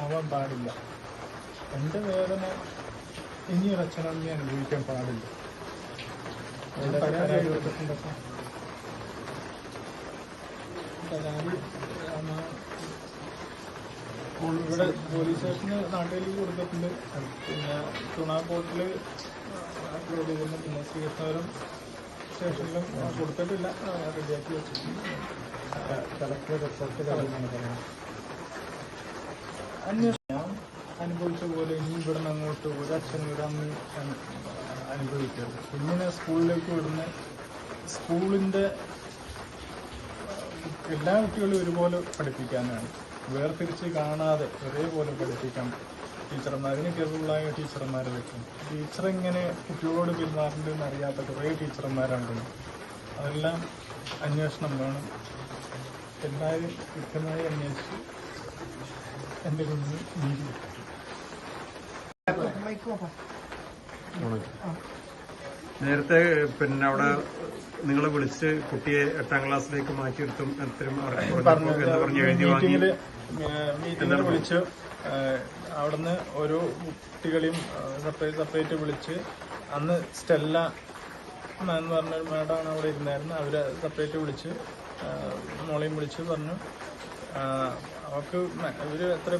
ആവാൻ പാടില്ല. എന്റെ വേദന ഇനിയൊരു ഞാൻ അനുഭവിക്കാൻ പാടില്ല. ഞാൻ പരാതി കൊടുത്തിട്ടുണ്ടപ്പോ പരാതി ആ, ഇവിടെ പോലീസ് സ്റ്റേഷന് നാട്ടിലേക്ക് കൊടുത്തിട്ടുണ്ട്. പിന്നെ തുണാ പോർട്ടിൽ അപ്ലോഡ് ചെയ്തിട്ടുണ്ട്. പിന്നെ ശ്രീകൃഷ്ണപുരം സ്റ്റേഷനിലും കൊടുത്തിട്ടില്ല. റെഡിയാക്കി വെച്ചിട്ടുണ്ട്. കളക്ടർ റിപ്പോർട്ട് അന്വേഷണം അനുഭവിച്ച പോലെ ഇനി ഇവിടെ നിന്ന് അങ്ങോട്ട് ഒരു ഇവിടെ അനു- അനുഭവിക്കരുത്. കുഞ്ഞിനെ സ്കൂളിലേക്ക് വിടുന്ന സ്കൂളിന്റെ എല്ലാ കുട്ടികളും ഒരുപോലെ പഠിപ്പിക്കാനാണ്. വേർതിരിച്ച് കാണാതെ ഒരേപോലെ പഠിപ്പിക്കാം ടീച്ചർമാരിന് കേസുള്ളായ ടീച്ചർമാരെ വെക്കും. ടീച്ചർ എങ്ങനെ കുട്ടികളോട് പെരുമാറേണ്ടതെന്ന് അറിയാത്ത കുറേ ടീച്ചർമാരുണ്ട്. അതെല്ലാം അന്വേഷണം വേണം. എല്ലാവരും കൃത്യമായി അന്വേഷിച്ച് എന്റെ കൊണ്ട് നീതി. നേരത്തെ പിന്നെ അവിടെ നിങ്ങളെ വിളിച്ച് കുട്ടിയെ എട്ടാം ക്ലാസ്സിലേക്ക് മാറ്റിയെടുത്തും അത്തരം എന്ന് പറഞ്ഞ് എഴുതി വാങ്ങി മീറ്റിംഗിൽ വിളിച്ചു അവിടുന്ന് ഓരോ കുട്ടികളെയും സെപ്പറേറ്റ് സെപ്പറേറ്റ് വിളിച്ച് അന്ന് സ്റ്റെല്ല എന്ന് പറഞ്ഞൊരു മാഡമാണ് അവിടെ ഇരുന്നായിരുന്നു അവരെ സെപ്പറേറ്റ് വിളിച്ച് മോളെയും വിളിച്ച് പറഞ്ഞു അവർക്ക് ഇവർ എത്ര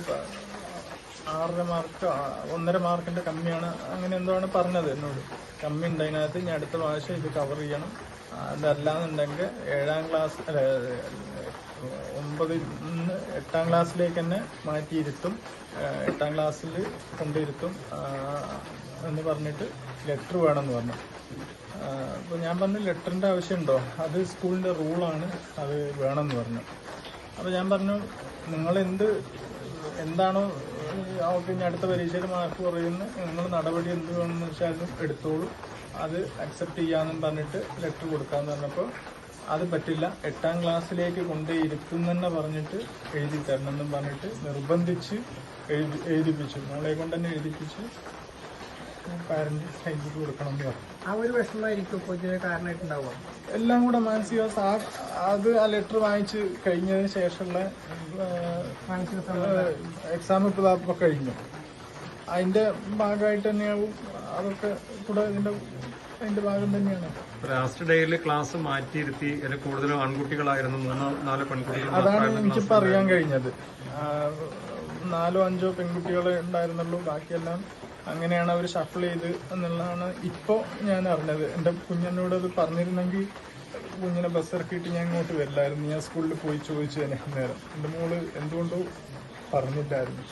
ആറര മാർക്ക് ഒന്നര മാർക്കിന്റെ കമ്മിയാണ്. അങ്ങനെ എന്തോ ആണ് പറഞ്ഞത് എന്നോട്. കമ്മി ഉണ്ട് അതിനകത്ത് ഇനി അടുത്ത പ്രാവശ്യം ഇത് കവർ ചെയ്യണം. അതല്ലാന്നുണ്ടെങ്കിൽ ഏഴാം ക്ലാസ് ഒമ്പതിൽ നിന്ന് എട്ടാം ക്ലാസ്സിലേക്ക് തന്നെ മാറ്റിയിരുത്തും. എട്ടാം ക്ലാസ്സിൽ കൊണ്ടിരുത്തും എന്ന് പറഞ്ഞിട്ട് ലെറ്റർ വേണമെന്ന് പറഞ്ഞു. അപ്പോൾ ഞാൻ പറഞ്ഞു ലെറ്ററിന്റെ ആവശ്യമുണ്ടോ? അത് സ്കൂളിന്റെ റൂളാണ് അത് വേണമെന്ന് പറഞ്ഞു. അപ്പോൾ ഞാൻ പറഞ്ഞു നിങ്ങളെന്ത് എന്താണോ പിന്നെ അടുത്ത പരീക്ഷയിൽ മാർക്ക് കുറയുന്ന നിങ്ങൾ നടപടി എന്ത് വേണമെന്ന് വെച്ചാലും എടുത്തോളൂ. അത് അക്സെപ്റ്റ് ചെയ്യാമെന്നും പറഞ്ഞിട്ട് ലെറ്റർ കൊടുക്കാമെന്ന് പറഞ്ഞപ്പോൾ അത് പറ്റില്ല. എട്ടാം ക്ലാസ്സിലേക്ക് കൊണ്ടേ പറഞ്ഞിട്ട് എഴുതി തരണമെന്നും പറഞ്ഞിട്ട് നിർബന്ധിച്ച് എഴുതി എഴുതിപ്പിച്ചു. മോളെ കൊണ്ട് തന്നെ എഴുതിപ്പിച്ച് പാരന്റ് സൈൻ ചെയ്ത് കൊടുക്കണം എന്ന് പറഞ്ഞു. ആ ഒരു വിഷമമായിരിക്കും കാരണമായിട്ടുണ്ടാവുക. എല്ലാം കൂടെ മാനസികാവസ്ഥ ആ- അത് ആ ലെറ്റർ വാങ്ങിച്ച് കഴിഞ്ഞതിന് ശേഷമുള്ള മാനസിക എക്സാം ഇപ്പോൾ ഇപ്പോൾ കഴിഞ്ഞു. അതിന്റെ ഭാഗമായിട്ട് തന്നെയാവും അതൊക്കെ കൂടെ ഇതിന്റെ അതിന്റെ ഭാഗം തന്നെയാണ്. ലാസ്റ്റ് ഡേയിൽ ക്ലാസ് മാറ്റിയിരുത്തി അതിൽ കൂടുതലും ആൺകുട്ടികളായിരുന്നു. മൂന്നോ നാലോ പെൺകുട്ടികൾ അതാണ് എനിക്ക് പറയാൻ അറിയാൻ കഴിഞ്ഞത്. നാലോ അഞ്ചോ പെൺകുട്ടികളെ ഉണ്ടായിരുന്നുള്ളൂ. ബാക്കിയെല്ലാം അങ്ങനെയാണ് അവർ ഷഫിൾ ചെയ്ത് എന്നുള്ളതാണ് ഇപ്പോൾ ഞാൻ അറിഞ്ഞത്. എന്റെ കുഞ്ഞിനോട് അത് പറഞ്ഞിരുന്നെങ്കിൽ കുഞ്ഞിനെ ബസ് ഇറക്കിയിട്ട് ഞാൻ ഇങ്ങോട്ട് വരില്ലായിരുന്നു. ഞാൻ സ്കൂളിൽ പോയി ചോദിച്ചു തന്നെ നേരം എന്റെ മോൾ എന്തുകൊണ്ടോ പറഞ്ഞില്ലായിരുന്നു.